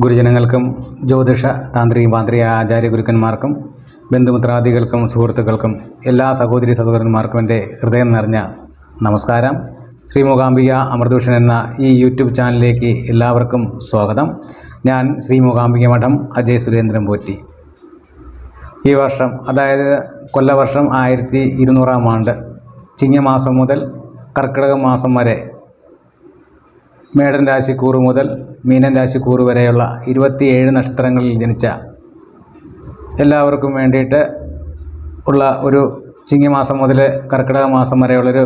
ഗുരുജനങ്ങൾക്കും ജ്യോതിഷ താന്ത്രിക മാന്ത്രിക ആചാര്യ ഗുരുക്കന്മാർക്കും ബന്ധുമിത്രാദികൾക്കും സുഹൃത്തുക്കൾക്കും എല്ലാ സഹോദരി സഹോദരന്മാർക്കും എന്റെ ഹൃദയം നിറഞ്ഞ നമസ്കാരം. ശ്രീ മൂകാംബിക അമൃതഭൂഷൺ എന്ന ഈ യൂട്യൂബ് ചാനലിലേക്ക് എല്ലാവർക്കും സ്വാഗതം. ഞാൻ ശ്രീ മൂകാംബിക മഠം അജയ് സുരേന്ദ്രൻ പോറ്റി. ഈ വർഷം അതായത് കൊല്ലവർഷം ആയിരത്തി ഇരുന്നൂറാം ആണ്ട് ചിങ്ങമാസം മുതൽ കർക്കിടക മാസം വരെ മേടൻ രാശിക്കൂറ് മുതൽ മീനൻ രാശിക്കൂറ് വരെയുള്ള ഇരുപത്തിയേഴ് നക്ഷത്രങ്ങളിൽ ജനിച്ച എല്ലാവർക്കും വേണ്ടിയിട്ട് ഉള്ള ഒരു ചിങ്ങമാസം മുതൽ കർക്കിടക മാസം വരെയുള്ളൊരു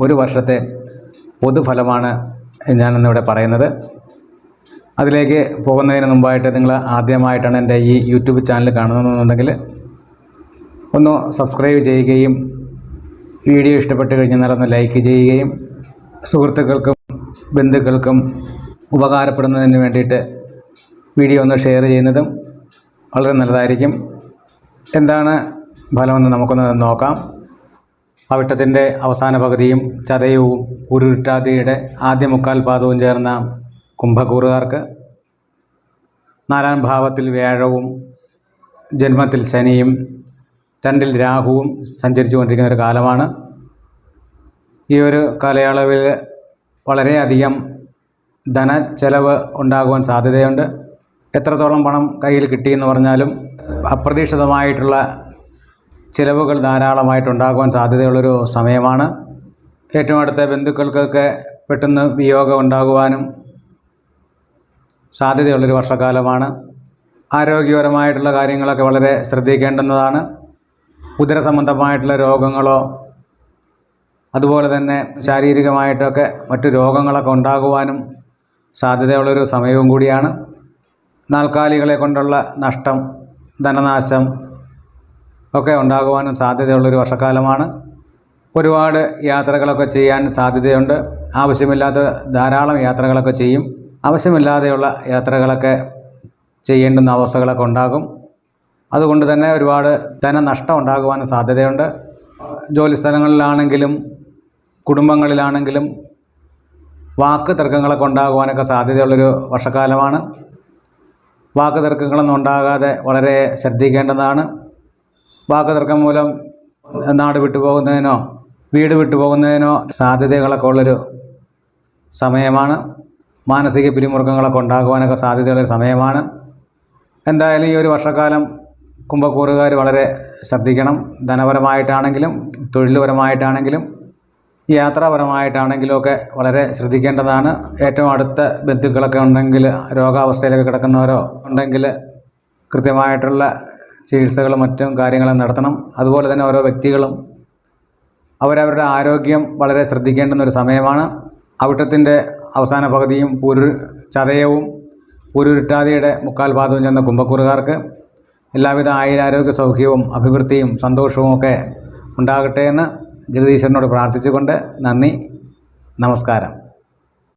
ഒരു വർഷത്തെ പൊതുഫലമാണ് ഞാനിന്നിവിടെ പറയുന്നത്. അതിലേക്ക് പോകുന്നതിന് മുമ്പായിട്ട് നിങ്ങൾ ആദ്യമായിട്ടാണ് എന്റെ ഈ യൂട്യൂബ് ചാനൽ കാണുന്നതെന്നുണ്ടെങ്കിൽ ഒന്ന് സബ്സ്ക്രൈബ് ചെയ്യുകയും വീഡിയോ ഇഷ്ടപ്പെട്ട് കഴിഞ്ഞാൽ ഒന്ന് ലൈക്ക് ചെയ്യുകയും സുഹൃത്തുക്കൾക്കും ബന്ധുക്കൾക്കും ഉപകാരപ്പെടുന്നതിന് വേണ്ടിയിട്ട് വീഡിയോ ഒന്ന് ഷെയർ ചെയ്യുന്നതും വളരെ നല്ലതായിരിക്കും. എന്താണ് ഫലമെന്ന് നമുക്കൊന്ന് നോക്കാം. അവിട്ടത്തിന്റെ അവസാന പകുതിയും ചതയവും ഉരുട്ടാതിയുടെ ആദ്യ മുക്കാൽ പാദവും ചേർന്ന കുംഭകൂറുകാർക്ക് നാലാം ഭാവത്തിൽ വ്യാഴവും ജന്മത്തിൽ ശനിയും രണ്ടിൽ രാഹുവും സഞ്ചരിച്ചു കൊണ്ടിരിക്കുന്ന ഒരു കാലമാണ്. ഈ ഒരു കാലയളവിൽ വളരെയധികം ധനച്ചെലവ് ഉണ്ടാകുവാൻ സാധ്യതയുണ്ട്. എത്രത്തോളം പണം കയ്യിൽ കിട്ടിയെന്ന് പറഞ്ഞാലും അപ്രതീക്ഷിതമായിട്ടുള്ള ചിലവുകൾ ധാരാളമായിട്ടുണ്ടാകുവാൻ സാധ്യതയുള്ളൊരു സമയമാണ്. ഏറ്റവും അടുത്ത ബന്ധുക്കൾക്കൊക്കെ പെട്ടെന്ന് വിയോഗം ഉണ്ടാകുവാനും സാധ്യതയുള്ളൊരു വർഷക്കാലമാണ്. ആരോഗ്യപരമായിട്ടുള്ള കാര്യങ്ങളൊക്കെ വളരെ ശ്രദ്ധിക്കേണ്ടുന്നതാണ്. ഉദര സംബന്ധമായിട്ടുള്ള രോഗങ്ങളോ അതുപോലെ തന്നെ ശാരീരികമായിട്ടൊക്കെ മറ്റു രോഗങ്ങളൊക്കെ ഉണ്ടാകുവാനും സാധ്യതയുള്ളൊരു സമയവും കൂടിയാണ്. നാൽക്കാലികളെ കൊണ്ടുള്ള നഷ്ടം ധനനാശം ഒക്കെ ഉണ്ടാകുവാനും സാധ്യതയുള്ളൊരു വർഷക്കാലമാണ്. ഒരുപാട് യാത്രകളൊക്കെ ചെയ്യാൻ സാധ്യതയുണ്ട്. ആവശ്യമില്ലാത്ത ധാരാളം യാത്രകളൊക്കെ ചെയ്യും. ആവശ്യമില്ലാതെയുള്ള യാത്രകളൊക്കെ ചെയ്യേണ്ടുന്ന അവസ്ഥകളൊക്കെ ഉണ്ടാകും. അതുകൊണ്ട് തന്നെ ഒരുപാട് ധനനഷ്ടം ഉണ്ടാകുവാനും സാധ്യതയുണ്ട്. ജോലി സ്ഥലങ്ങളിലാണെങ്കിലും കുടുംബങ്ങളിലാണെങ്കിലും വാക്ക് തർക്കങ്ങളൊക്കെ ഉണ്ടാകുവാനൊക്കെ സാധ്യതയുള്ളൊരു വർഷക്കാലമാണ്. വാക്ക് തർക്കങ്ങളൊന്നും ഉണ്ടാകാതെ വളരെ ശ്രദ്ധിക്കേണ്ടതാണ്. വാക്ക് തർക്കം മൂലം നാട് വിട്ടു പോകുന്നതിനോ വീട് വിട്ടു പോകുന്നതിനോ സാധ്യതകളൊക്കെ ഉള്ളൊരു സമയമാണ്. മാനസിക പിരിമുറുക്കങ്ങളൊക്കെ ഉണ്ടാകുവാനൊക്കെ സാധ്യതയുള്ളൊരു സമയമാണ്. എന്തായാലും ഈ ഒരു വർഷക്കാലം കുംഭക്കൂറുകാർ വളരെ ശ്രദ്ധിക്കണം. ധനപരമായിട്ടാണെങ്കിലും തൊഴിൽപരമായിട്ടാണെങ്കിലും യാത്രാപരമായിട്ടാണെങ്കിലും ഒക്കെ വളരെ ശ്രദ്ധിക്കേണ്ടതാണ്. ഏറ്റവും അടുത്ത ബന്ധുക്കളൊക്കെ ഉണ്ടെങ്കിൽ രോഗാവസ്ഥയിലൊക്കെ കിടക്കുന്നവരോ ഉണ്ടെങ്കിൽ കൃത്യമായിട്ടുള്ള ചികിത്സകളും മറ്റും കാര്യങ്ങളും നടത്തണം. അതുപോലെ തന്നെ ഓരോ വ്യക്തികളും അവരവരുടെ ആരോഗ്യം വളരെ ശ്രദ്ധിക്കേണ്ടുന്ന ഒരു സമയമാണ്. അവിട്ടത്തിന്റെ അവസാന പകുതിയും പുരു ചതയവും പുരുരുട്ടാതിയുടെ മുക്കാൽ പാദവും ചെന്ന കുംഭക്കൂറുകാർക്ക് എല്ലാവിധ ആയുരാരോഗ്യ സൗഖ്യവും അഭിവൃദ്ധിയും സന്തോഷവും ഒക്കെ ഉണ്ടാകട്ടെ എന്ന് ജഗദീശ്വരനോട് പ്രാർത്ഥിച്ചുകൊണ്ട് നന്ദി നമസ്കാരം.